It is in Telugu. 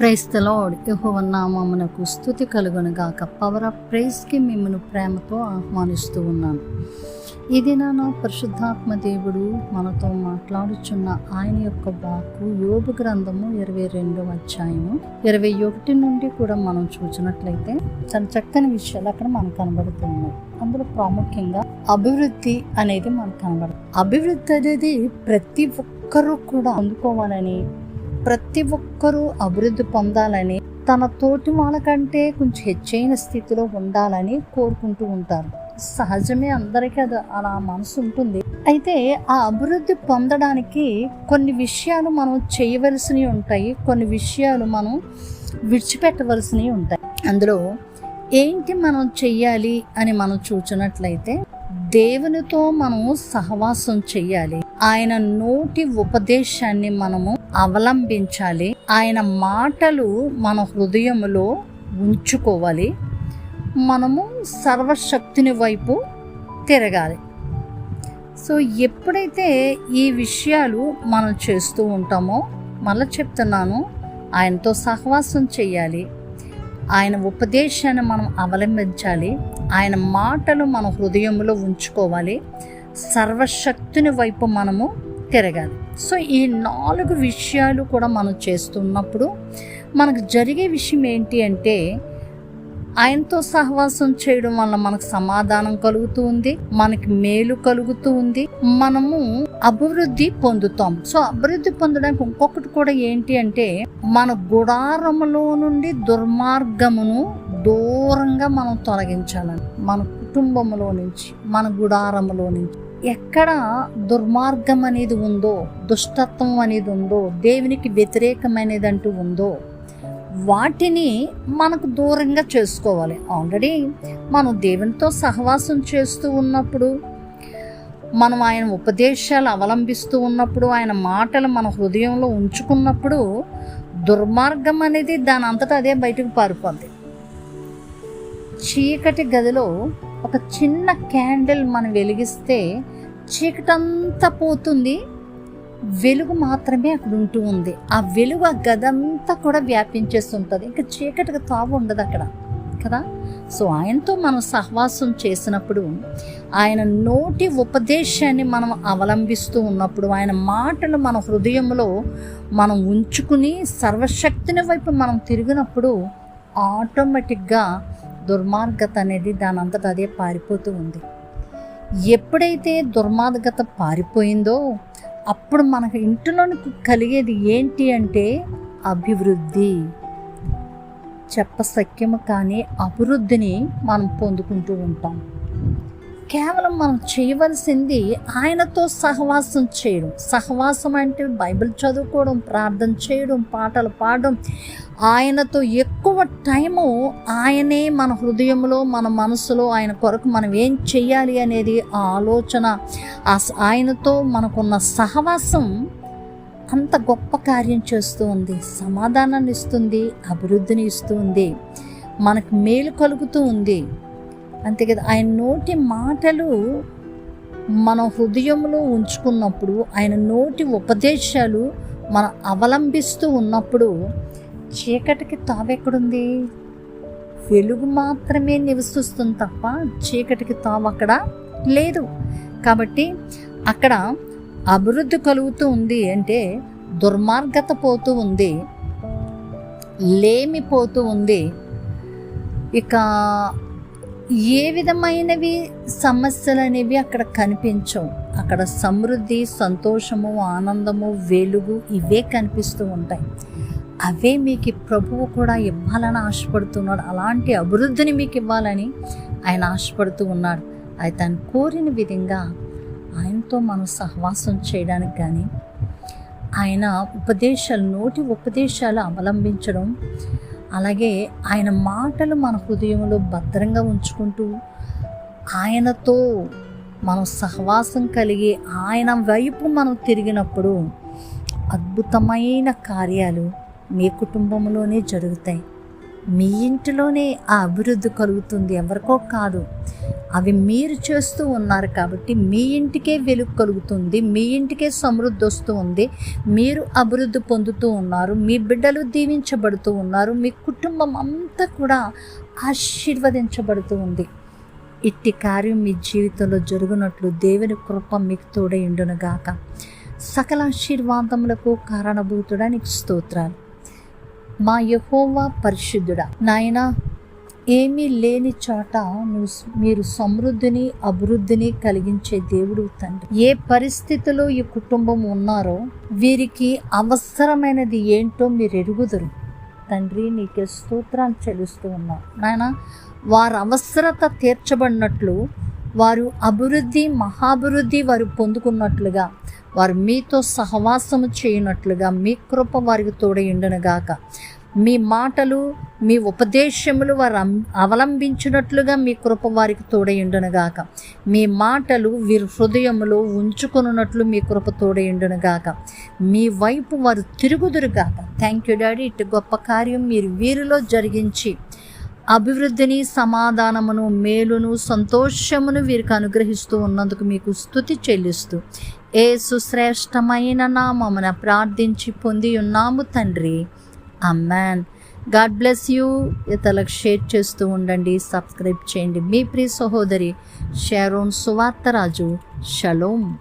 ప్రైస్తలోడ్ యహోవన్నామమునకు స్థుతి కలుగునుగాక పవర్ ఆఫ్ ప్రైజ్కి మిమ్మల్ని ప్రేమతో ఆహ్వానిస్తూ ఉన్నాను. ఇది నా పరిశుద్ధాత్మ దేవుడు మనతో మాట్లాడుచున్న ఆయన యొక్క వాక్కు యోగు గ్రంథము ఇరవై రెండవ అధ్యాయము. ఇరవై ఒకటి నుండి కూడా మనం చూసినట్లయితే చాలా చక్కని విషయాలు అక్కడ మనకు కనబడుతున్నాయి. అందులో ప్రాముఖ్యంగా అభివృద్ధి అనేది మనకు కనబడుతుంది. అభివృద్ధి అనేది ప్రతి ఒక్కరూ కూడా అందుకోవాలని ప్రతి ఒక్కరూ అభివృద్ధి పొందాలని తన తోటి వాళ్ళకంటే కొంచెం హెచ్చైన స్థితిలో ఉండాలని కోరుకుంటూ ఉంటారు. సహజమే అందరికీ అది అలా మనసు ఉంటుంది. అయితే ఆ అభివృద్ధి పొందడానికి కొన్ని విషయాలు మనం చేయవలసినవి ఉంటాయి కొన్ని విషయాలు మనం విడిచిపెట్టవలసినవి ఉంటాయి. అందులో ఏంటి మనం చెయ్యాలి అని మనం చూచినట్లయితే దేవునితో మనం సహవాసం చెయ్యాలి. ఆయన నోటి ఉపదేశాన్ని మనము అవలంబించాలి. ఆయన మాటలు మన హృదయములో ఉంచుకోవాలి. మనము సర్వశక్తిని వైపు తిరగాలి. సో ఎప్పుడైతే ఈ విషయాలు మనం చేస్తూ ఉంటామో మళ్ళీ చెప్తున్నాను ఆయనతో సహవాసం చేయాలి. ఆయన ఉపదేశాన్ని మనం అవలంబించాలి. ఆయన మాటలు మన హృదయంలో ఉంచుకోవాలి. సర్వశక్తుని వైపు మనము తిరగాలి. సో ఈ నాలుగు విషయాలు కూడా మనం చేస్తున్నప్పుడు మనకు జరిగే విషయం ఏంటి అంటే ఆయనతో సహవాసం చేయడం వల్ల మనకు సమాధానం కలుగుతూ ఉంది మనకి మేలు కలుగుతూ ఉంది మనము అభివృద్ధి పొందుతాం. సో అభివృద్ధి పొందడానికి ఇంకొకటి కూడా ఏంటి అంటే మన గుడారములో నుండి దుర్మార్గమును దూరంగా మనం తొలగించాలని మన కుటుంబంలో నుంచి మన గుడారములో నుంచి. ఎక్కడ దుర్మార్గం అనేది ఉందో దుష్టత్వం అనేది ఉందో దేవునికి వ్యతిరేకమైనది అంటూ ఉందో వాటిని మనకు దూరంగా చేసుకోవాలి. ఆల్రెడీ మనం దేవునితో సహవాసం చేస్తూ ఉన్నప్పుడు మనం ఆయన ఉపదేశాలు అవలంబిస్తూ ఉన్నప్పుడు ఆయన మాటలు మన హృదయంలో ఉంచుకున్నప్పుడు దుర్మార్గం అనేది దాని అంతటా అదే బయటకు పారిపోద్ది. చీకటి గదిలో ఒక చిన్న క్యాండిల్ మనం వెలిగిస్తే చీకటంతా పోతుంది. వెలుగు మాత్రమే అక్కడ ఉంటూ ఉంది. ఆ వెలుగు ఆ గదంతా కూడా వ్యాపించేస్తుంటుంది. ఇంకా చీకటికి తావు ఉండదు అక్కడ. కదా? సో ఆయనతో మనం సహవాసం చేసినప్పుడు ఆయన నోటి ఉపదేశాన్ని మనం అవలంబిస్తూ ఉన్నప్పుడు ఆయన మాటలు మన హృదయంలో మనం ఉంచుకుని సర్వశక్తిని వైపు మనం తిరిగినప్పుడు ఆటోమేటిక్గా దుర్మార్గత అనేది దానంతట అదే పారిపోతూ ఉంది. ఎప్పుడైతే దుర్మార్గత పారిపోయిందో అప్పుడు మనకు ఇంటిలోనికి కలిగేది ఏంటి అంటే అభివృద్ధి. చెప్పసక్యము కానీ అభివృద్ధిని మనం పొందుకుంటూ ఉంటాం. కేవలం మనం చేయవలసింది ఆయనతో సహవాసం చేయడం. సహవాసం అంటే బైబిల్ చదువుకోవడం ప్రార్థన చేయడం పాటలు పాడడం. ఆయనతో ఎక్కువ టైము ఆయనే మన హృదయంలో మన మనసులో ఆయన కొరకు మనం ఏం చెయ్యాలి అనేది ఆ ఆలోచన. ఆ ఆయనతో మనకున్న సహవాసం అంత గొప్ప కార్యం చేస్తూ ఉంది. సమాధానాన్ని ఇస్తుంది అభివృద్ధిని ఇస్తూ ఉంది. మనకు మేలు కలుగుతూ ఉంది. అంతే కదా. ఆయన నోటి మాటలు మన హృదయంలో ఉంచుకున్నప్పుడు ఆయన నోటి ఉపదేశాలు మనం అవలంబిస్తూ ఉన్నప్పుడు చీకటికి తావెక్కడుంది? వెలుగు మాత్రమే నివసిస్తుంది తప్ప చీకటికి తావు అక్కడ లేదు. కాబట్టి అక్కడ అభివృద్ధి కలుగుతూ ఉంది అంటే దుర్మార్గత పోతూ ఉంది లేమి పోతూ ఉంది. ఇక ఏ విధమైనవి సమస్యలు అనేవి అక్కడ కనిపించవు. అక్కడ సమృద్ధి సంతోషము ఆనందము వెలుగు ఇవే కనిపిస్తూ ఉంటాయి. అవే మీకు ప్రభువు కూడా ఇవ్వాలని ఆశపడుతున్నాడు. అలాంటి అభివృద్ధిని మీకు ఇవ్వాలని ఆయన ఆశపడుతూ ఉన్నాడు. అయితే ఆయన కోరిన విధంగా ఆయనతో మనం సహవాసం చేయడానికి కానీ ఆయన ఉపదేశాలు నోటి ఉపదేశాలు అవలంబించడం అలాగే ఆయన మాటలు మన హృదయంలో భద్రంగా ఉంచుకుంటూ ఆయనతో మనం సహవాసం కలిగి ఆయన వైపు మనం తిరిగినప్పుడు అద్భుతమైన కార్యాలు మీ కుటుంబంలోనే జరుగుతాయి. మీ ఇంటిలోనే ఆ అభివృద్ధి కలుగుతుంది. ఎవరికో కాదు. అవి మీరు చేస్తూ ఉన్నారు కాబట్టి మీ ఇంటికే వెలుగు కలుగుతుంది మీ ఇంటికే సమృద్ధి వస్తూ ఉంది మీరు అభివృద్ధి పొందుతూ ఉన్నారు మీ బిడ్డలు దీవించబడుతూ ఉన్నారు మీ కుటుంబం అంతా కూడా ఆశీర్వదించబడుతూ ఉంది. ఇట్టి కార్యం మీ జీవితంలో జరుగునట్లు దేవుని కృప మీకు తోడైండునుగాక సకల ఆశీర్వాదములకు కారణభూతుడానికి స్తోత్రాలు. మా యహోవా పరిశుద్ధుడా నాయనా ఏమీ లేని చోట నువ్వు మీరు సమృద్ధిని అభివృద్ధిని కలిగించే దేవుడు తండ్రి. ఏ పరిస్థితిలో ఈ కుటుంబం ఉన్నారో వీరికి అవసరమైనది ఏంటో మీరు ఎరుగుదరు. తండ్రి నీకే స్తోత్రాలు చెల్లిస్తూ ఉన్నాం. నాయన వారి అవసరత తీర్చబడినట్లు వారు అభివృద్ధి మహాభివృద్ధి వారు పొందుకున్నట్లుగా వారు మీతో సహవాసము చేయనట్లుగా మీ కృప వారికి తోడయుండునుగాక మీ మాటలు మీ ఉపదేశములు వారు అం- అవలంబించినట్లుగా మీ కృప వారికి తోడయుండునుగాక మీ మాటలు వీరి హృదయములో ఉంచుకున్నట్లు మీ కృప తోడయుండునుగాక మీ వైపు వారు తిరుగుదురుగాక. థ్యాంక్ యూ డాడీ ఇటు గొప్ప కార్యం మీరు వీరిలో జరిగించి అభివృద్ధిని సమాధానమును మేలును సంతోషమును వీరికి అనుగ్రహిస్తూ ఉన్నందుకు మీకు స్థుతి చెల్లిస్తూ ఏ సుశ్రేష్టమైన నామమున ప్రార్థించి పొంది ఉన్నాము తండ్రి. అమ్మాన్ గాడ్ బ్లెస్ యూ ఇతరులకు షేర్ చేస్తూ ఉండండి. సబ్స్క్రైబ్ చేయండి. మీ ప్రియ సహోదరి షారోన్ సువార్తరాజు. షలోం